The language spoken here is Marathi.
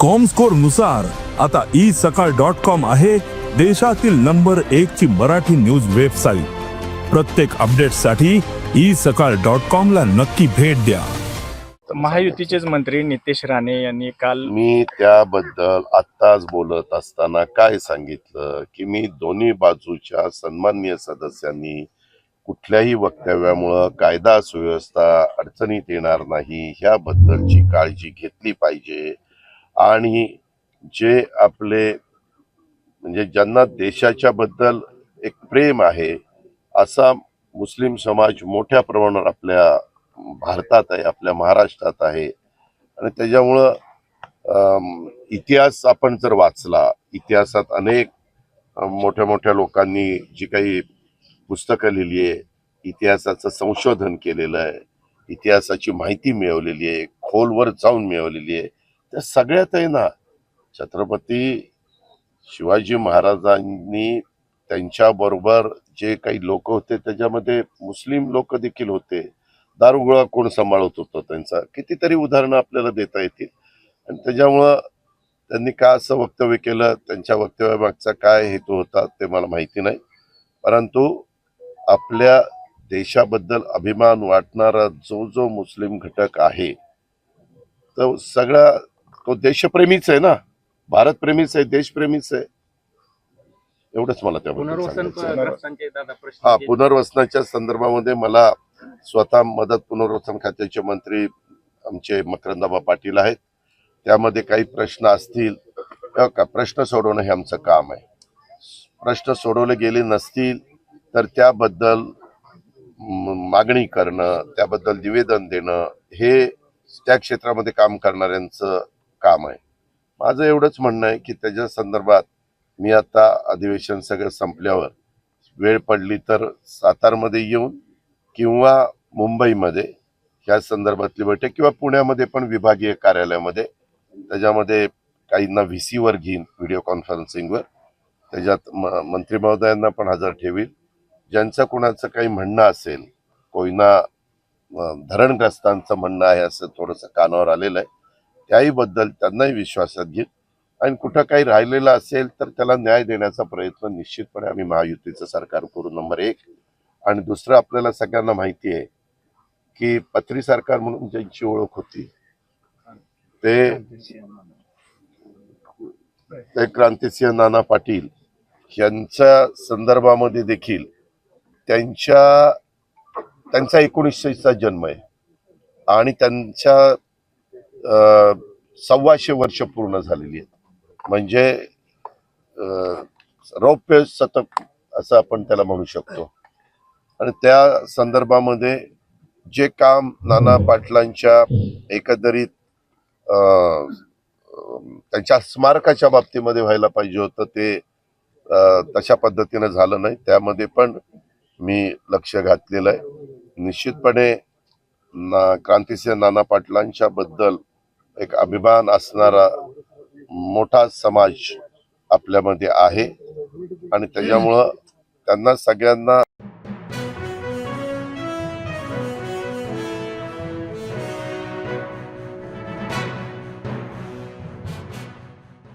कॉमस्कोरनुसार आता ई सकाळ डॉट कॉम आहे देशातील नंबर एक ची मराठी न्यूज वेबसाईट प्रत्येक अपडेटसाठी ई सकाळ डॉट कॉम ला नक्की भेट द्या. महायुतीचेच मंत्री नितेश राणे यांनी काल मी त्याबद्दल आत्ताच बोलत असताना काय सांगितलं की मी दोन्ही बाजूच्या सन्माननीय सदस्यांनी कुठल्याही वक्तव्यामुळं कायदा सुव्यवस्था अडचणीत येणार नाही ह्याबद्दलची काळजी घेतली पाहिजे. आणि जे आपले म्हणजे ज्यांना देशाच्या बद्दल एक प्रेम आहे असा मुस्लिम समाज मोठ्या प्रमाणावर आपल्या भारतात आहे आपल्या महाराष्ट्रात आहे. आणि त्याच्यामुळं इतिहास आपण जर वाचला इतिहासात अनेक मोठ्या मोठ्या लोकांनी जी काही पुस्तकं लिहिली आहे इतिहासाचं संशोधन केलेलं आहे इतिहासाची माहिती मिळवलेली आहे खोलवर जाऊन मिळवलेली आहे त्या सगळ्यात आहे ना छत्रपती शिवाजी महाराजांनी त्यांच्याबरोबर जे काही लोक होते त्याच्यामध्ये मुस्लिम लोक देखील होते. दारुगोळा कोण सांभाळत होतं त्यांचा? कितीतरी उदाहरणं आपल्याला देता येतील. आणि त्याच्यामुळं त्यांनी का असं वक्तव्य केलं? त्यांच्या वक्तव्यामागचा काय हेतू होता ते मला माहिती नाही. परंतु आपल्या देशाबद्दल अभिमान वाटणारा जो जो मुस्लिम घटक आहे तो सगळा तो देशप्रेमीच आहे ना. भारतप्रेमीच आहे देशप्रेमीच आहे. एवढंच मला त्याबद्दल प्रश्न हा पुनर्वसनाच्या संदर्भामध्ये मला स्वतः मदत पुनर्वसन खात्याचे मंत्री आमचे मकरंदाबा पाटील आहेत. त्यामध्ये काही प्रश्न असतील तेव्हा का? प्रश्न सोडवणं हे आमचं काम आहे. प्रश्न सोडवले गेले नसतील तर त्याबद्दल मागणी करणं त्याबद्दल निवेदन देणं हे त्या क्षेत्रामध्ये काम करणाऱ्यांचं काम आहे. माझं एवढंच म्हणणं आहे की त्याच्या संदर्भात मी आता अधिवेशन सगळं संपल्यावर वेळ पडली तर सातारमध्ये येऊन किंवा मुंबईमध्ये ह्या संदर्भातली बैठक किंवा पुण्यामध्ये पण विभागीय कार्यालयामध्ये त्याच्यामध्ये काहींना व्ही सीवर घेईन व्हिडिओ कॉन्फरन्सिंगवर. त्याच्यात म मंत्री महोदयांना पण हजर ठेवील ज्यांचं कुणाचं काही म्हणणं असेल कोयना धरणग्रस्तांचं म्हणणं आहे असं थोडंसं कानावर आलेलं आहे. त्याहीबद्दल त्यांनाही विश्वासात घेत आणि कुठं काही राहिलेलं असेल तर त्याला न्याय देण्याचा प्रयत्न निश्चितपणे आम्ही महायुतीचं सरकार करू नंबर एक. आणि दुसरं आपल्याला सगळ्यांना माहिती आहे की पत्री सरकार म्हणून ज्यांची ओळख होती ते ते क्रांतिसिंह नाना पाटील यांच्या संदर्भामध्ये देखील त्यांच्या त्यांचा एकोणीसशेचा जन्म आहे. आणि त्यांच्या सव्वाशे वर्ष पूर्ण झालेली आहेत. म्हणजे रौप्य शतक असं आपण त्याला म्हणू शकतो. आणि त्या संदर्भामध्ये जे काम नाना पाटलांच्या एकंदरीत त्यांच्या स्मारकाच्या बाबतीमध्ये व्हायला पाहिजे होतं ते तशा पद्धतीनं झालं नाही. त्यामध्ये पण मी लक्ष घातलेलं आहे. निश्चितपणे ना क्रांतिसिंह नाना पाटलांच्या बद्दल एक अभिमान असणारा मोठा समाज आपल्यामध्ये आहे. आणि त्याच्यामुळं त्यांना सगळ्यांना